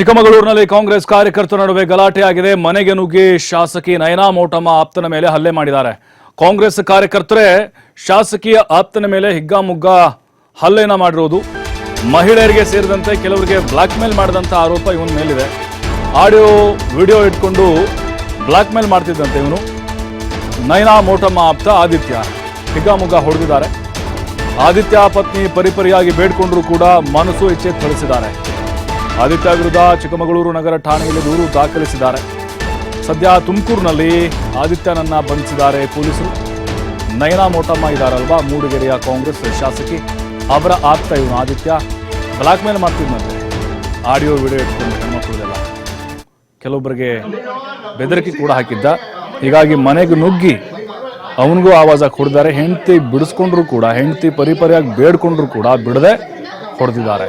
ಚಿಕ್ಕಮಗಳೂರಿನಲ್ಲಿ ಕಾಂಗ್ರೆಸ್ ಕಾರ್ಯಕರ್ತರ ನಡುವೆ ಗಲಾಟೆ ಆಗಿದೆ. ಮನೆಗೆ ನುಗ್ಗಿ ಶಾಸಕಿ ನಯನಾ ಮೋಟಮ್ಮ ಆಪ್ತನ ಮೇಲೆ ಹಲ್ಲೆ ಮಾಡಿದ್ದಾರೆ. ಕಾಂಗ್ರೆಸ್ ಕಾರ್ಯಕರ್ತರೇ, ಶಾಸಕಿಯ ಆಪ್ತನ ಮೇಲೆ ಹಿಗ್ಗಾಮುಗ್ಗ ಹಲ್ಲೆನ ಮಾಡಿರುವುದು. ಮಹಿಳೆಯರಿಗೆ ಸೇರಿದಂತೆ ಕೆಲವರಿಗೆ ಬ್ಲಾಕ್ ಮೇಲ್ ಮಾಡಿದಂತ ಆರೋಪ ಇವನ ಮೇಲಿದೆ. ಆಡಿಯೋ, ವಿಡಿಯೋ ಇಟ್ಕೊಂಡು ಬ್ಲಾಕ್ ಮೇಲ್ ಮಾಡ್ತಿದ್ದಂತೆ ಇವನು. ನಯನಾ ಮೋಟಮ್ಮ ಆಪ್ತ ಆದಿತ್ಯ ಹಿಗ್ಗಾಮುಗ್ಗ ಹೊಡೆದಿದ್ದಾರೆ. ಆದಿತ್ಯ ಪತ್ನಿ ಪರಿಪರಿಯಾಗಿ ಬೇಡ್ಕೊಂಡ್ರು ಕೂಡ ಮನಸ್ಸು ಇಚ್ಛೆ ಥಳಿಸಿದ್ದಾರೆ ಆದಿತ್ಯ ವಿರುದ್ಧ ಚಿಕ್ಕಮಗಳೂರು ನಗರ ಠಾಣೆಯಲ್ಲಿ ದೂರು ದಾಖಲಿಸಿದ್ದಾರೆ. ಸದ್ಯ ತುಮಕೂರಿನಲ್ಲಿ ಆದಿತ್ಯನನ್ನ ಬಂಧಿಸಿದ್ದಾರೆ ಪೊಲೀಸರು. ನಯನಾ ಮೋಟಮ್ಮ ಇದ್ದಾರಲ್ವಾ? ಮೂಡಿಗೆರೆಯ ಕಾಂಗ್ರೆಸ್ ಶಾಸಕಿ. ಅವರ ಆಪ್ತ ಇವನು Aditya. Blackmail audio, video ಇಟ್ಕೊಂಡು ಹೆಣ್ಮಕ್ಳದೆಲ್ಲ ಕೆಲವೊಬ್ಬರಿಗೆ ಬೆದರಿಕೆ ಕೂಡ ಹಾಕಿದ್ದ. ಹೀಗಾಗಿ ಮನೆಗೆ ನುಗ್ಗಿ ಅವನಿಗೂ ಆವಾಜ ಕೊಡಿದ್ದಾರೆ ಹೆಂಡತಿ ಬಿಡಿಸ್ಕೊಂಡ್ರು ಕೂಡ, ಹೆಂಡತಿ ಪರಿಪರಿಯಾಗಿ ಬೇಡ್ಕೊಂಡ್ರು ಕೂಡ ಬಿಡದೆ ಹೊಡೆದಿದ್ದಾರೆ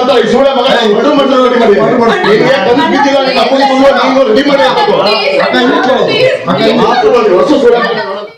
ಅಂತ ಈ ಸುಳ್ಳೆ ಮಗ ಮರ್ಡರ್ ಮಾಡ್ತಾರೆ ನೋಡಿ ಮಾಡಿ. ನಿನ್ಗೆ ಕನಸು ಬಿದ್ದಿಲ್ಲ, ನೀನ್ ಅಪ್ಪನಿಗೆ ಬಂದು ನೀನು ready ಮಾಡಿ ಹಾಕು. ಮಾತುಗಳು, ಹೊಸ ಸುಳ್ಳೆ ಮಗ.